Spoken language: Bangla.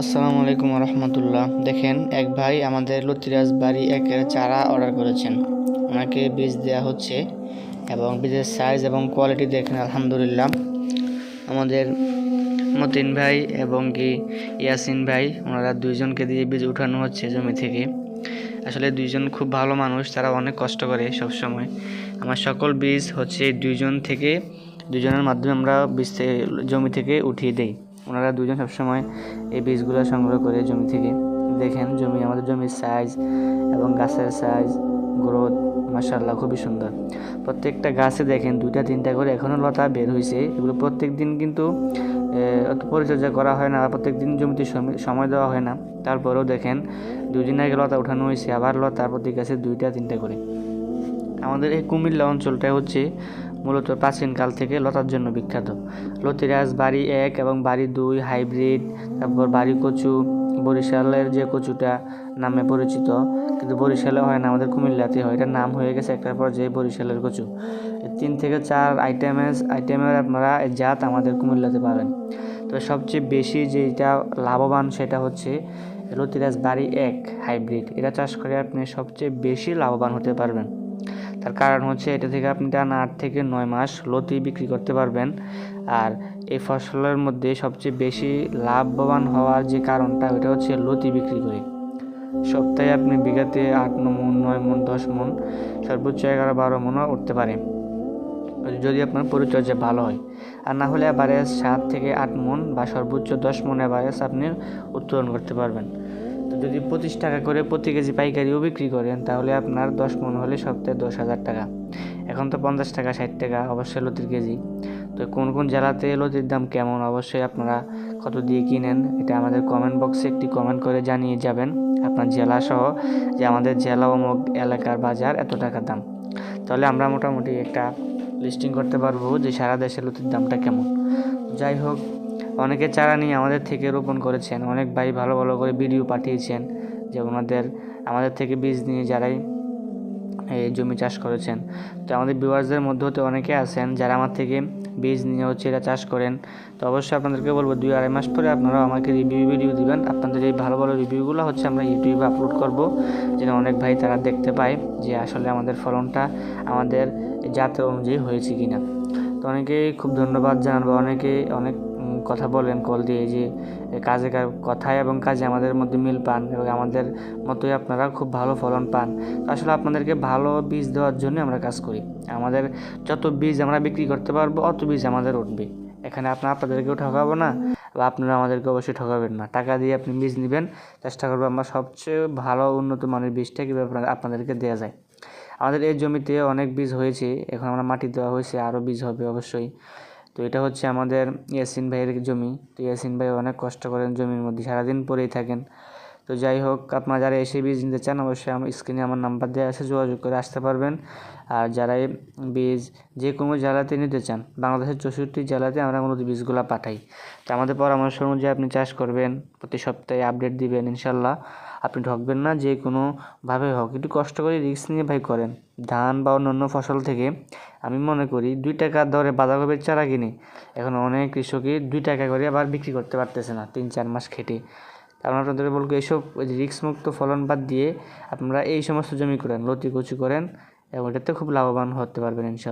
আসসালামু আলাইকুম রহমতুল্লাহ। দেখেন, এক ভাই আমাদের লতিরাজ বাড়ি একের চারা অর্ডার করেছেন। ওনাকে বীজ দেওয়া হচ্ছে এবং বীজের সাইজ এবং কোয়ালিটি দেখেন, আলহামদুলিল্লাহ। আমাদের মতিন ভাই এবং কি ইয়াসিন ভাই, ওনারা দুইজনকে দিয়ে বীজ উঠানো হচ্ছে জমি থেকে। আসলে দুইজন খুব ভালো মানুষ, তারা অনেক কষ্ট করে সব সময় আমার সকল বীজ হচ্ছে দুইজন থেকে দুজনের মাধ্যমে আমরা বীজ জমি থেকে উঠিয়ে দেই। ওনারা দুজন সবসময় এই বীজগুলো সংগ্রহ করে জমি থেকে। দেখেন, জমি, আমাদের জমির সাইজ এবং গাছের সাইজ গ্রোথ মাসাল্লাহ খুবই সুন্দর। প্রত্যেকটা গাছে দেখেন, দুইটা, তিনটা করে এখনও লতা বের হয়েছে এগুলো প্রত্যেক দিন কিন্তু অত পরিচর্যা করা হয় না প্রত্যেক দিন জমিতে সময়- দেওয়া হয় না। তারপরেও দেখেন, দুই দিন আগে লতা উঠানো হয়েছে আবার লতা প্রতি গাছে দুইটা, তিনটা করে। আমাদের এই কুমিল্লা অঞ্চলটা হচ্ছে মূলত প্রাচীনকাল থেকে লতার জন্য বিখ্যাত। লতিরাজ বাড়ি এক এবং বাড়ি দুই হাইব্রিড, তারপর বাড়ি কচু, বরিশালের যে কচুটা নামে পরিচিত, কিন্তু বরিশালে হয় না, আমাদের কুমিল্লাতে হয়। এটার নাম হয়ে গেছে একটার পর যে বরিশালের কচু। তিন থেকে চার আইটেমের আইটেমের আপনারা জাত আমাদের কুমিল্লাতে পাবেন। তো সবচেয়ে বেশি যেটা লাভবান সেটা হচ্ছে লতিরাজ বাড়ি এক হাইব্রিড। এটা চাষ করে আপনি সবচেয়ে বেশি লাভবান হতে পারবেন। তার কারণ হচ্ছে এটা থেকে আপনি টানা আট থেকে নয় মাস লতি বিক্রি করতে পারবেন। আর এই ফসলের মধ্যে সবচেয়ে বেশি লাভবান হওয়ার যে কারণটা ওটা হচ্ছে লতি বিক্রি করে। সপ্তাহে আপনি বিঘাতে আট মন, নয় মন, দশ মন, সর্বোচ্চ এগারো বারো মনও উঠতে পারে। যদি আপনার পরিচর্যা ভালো হয়। আর না হলে অ্যাভারেজ সাত থেকে আট মন বা সর্বোচ্চ দশ মন অ্যাভারেজ আপনি উত্তোলন করতে পারবেন। যদি পঁচিশ টাকা করে প্রতি কেজি পাইকারিও বিক্রি করেন, তাহলে আপনার দশ মন হলে সপ্তাহে দশ হাজার টাকা। এখন তো পঞ্চাশ টাকা, ষাট টাকা, অবশ্যই লতির কেজি। তো কোন কোন জেলাতে লতির দাম কেমন, অবশ্যই আপনারা কত দিয়ে কিনেন, এটা আমাদের কমেন্ট বক্সে একটি কমেন্ট করে জানিয়ে যাবেন, আপনার জেলা সহ যে আমাদের জেলা অমুক এলাকার বাজার এত টাকা দাম। তাহলে আমরা মোটামুটি একটা লিস্টিং করতে পারব যে সারা দেশে লতির দামটা কেমন। যাই হোক অনেকে চারা নিয়ে আমাদের থেকে রোপণ করেছেন, অনেক ভাই ভালো ভালো করে ভিডিও পাঠিয়েছেন যে ওনাদের, আমাদের থেকে বীজ নিয়ে যারাই এই জমি চাষ করেছেন। তো আমাদের ভিউয়ার্সদের মধ্যে হতে অনেকে আছেন যারা আমার থেকে বীজ নিয়ে হচ্ছে এটা চাষ করেন। তো অবশ্যই আপনাদেরকে বলব, দুই আড়াই মাস পরে আপনারা আমাকে রিভিউ ভিডিও দিবেন। আপনাদের এই ভালো ভালো রিভিউগুলো হচ্ছে আমরা ইউটিউবে আপলোড করব, যেন অনেক ভাই তারা দেখতে পায় যে আসলে আমাদের ফলনটা আমাদের জাতের অনুযায়ী হয়েছে কিনা। তো অনেকেই খুব ধন্যবাদ জানাব অনেকে অনেক কথা বলেন কল দিয়ে যে কাজে কথায় এবং কাজে আমাদের মধ্যে মিল পান এবং আমাদের মতোই আপনারা খুব ভালো ফলন পান। আসলে আপনাদেরকে ভালো বীজ দেওয়ার জন্য আমরা কাজ করি। আমাদের যত বীজ আমরা বিক্রি করতে পারব, অত বীজ আমাদের উঠবে। এখানে আপনার আপনাদেরকেও ঠকাবো না বা আপনারা আমাদেরকে অবশ্যই ঠকাবেন না। টাকা দিয়ে আপনি বীজ নেবেন, চেষ্টা করব আমরা সবচেয়ে ভালো উন্নত মানের বীজটা কীভাবে আপনাদেরকে দেওয়া যায়। আমাদের এই জমিতে অনেক বীজ হয়েছে, এখন আমরা মাটি দেওয়া হয়েছে, আরও বীজ হবে অবশ্যই। তো এটা হচ্ছে আমাদের ইয়াসিন ভাইয়ের জমি। তো ইয়াসিন ভাই অনেক কষ্ট করেন জমির মধ্যে, সারাদিন পরেই থাকেন। তো যাই হোক, আপনারা যারা এসে বীজ নিতে চান, অবশ্যই আমার স্ক্রিনে আমার নাম্বার দেওয়া আছে, যোগাযোগ করে আসতে পারবেন। আর যারা এই বীজ যে কোনো জেলাতে নিতে চান, বাংলাদেশের চৌষট্টি জেলাতে আমরা মূলত বীজগুলো পাঠাই। তো আমাদের পরামর্শ অনুযায়ী আপনি চাষ করবেন, প্রতি সপ্তাহে আপডেট দিবেন ইনশাল্লাহ আপনি ঠকবেন না যে কোনোভাবে হোক, একটু কষ্ট করে রিস্ক নিয়ে ভাই করেন। ধান বা অন্যান্য ফসল থেকে আমি মনে করি দুই টাকার দরে বাঁধাকপির চারা কিনে, এখন অনেক কৃষকই দুই টাকা করে আবার বিক্রি করতে পারতেছে না, তিন চার মাস খেটে। কারণ আপনাদের বলব এইসব রিক্সমুক্ত ফলন বাদ দিয়ে আপনারা এই সমস্ত জমি করেন, লতি কচু করেন, এবং এটাতে খুব লাভবান হতে পারবেন ইনশাল্লাহ।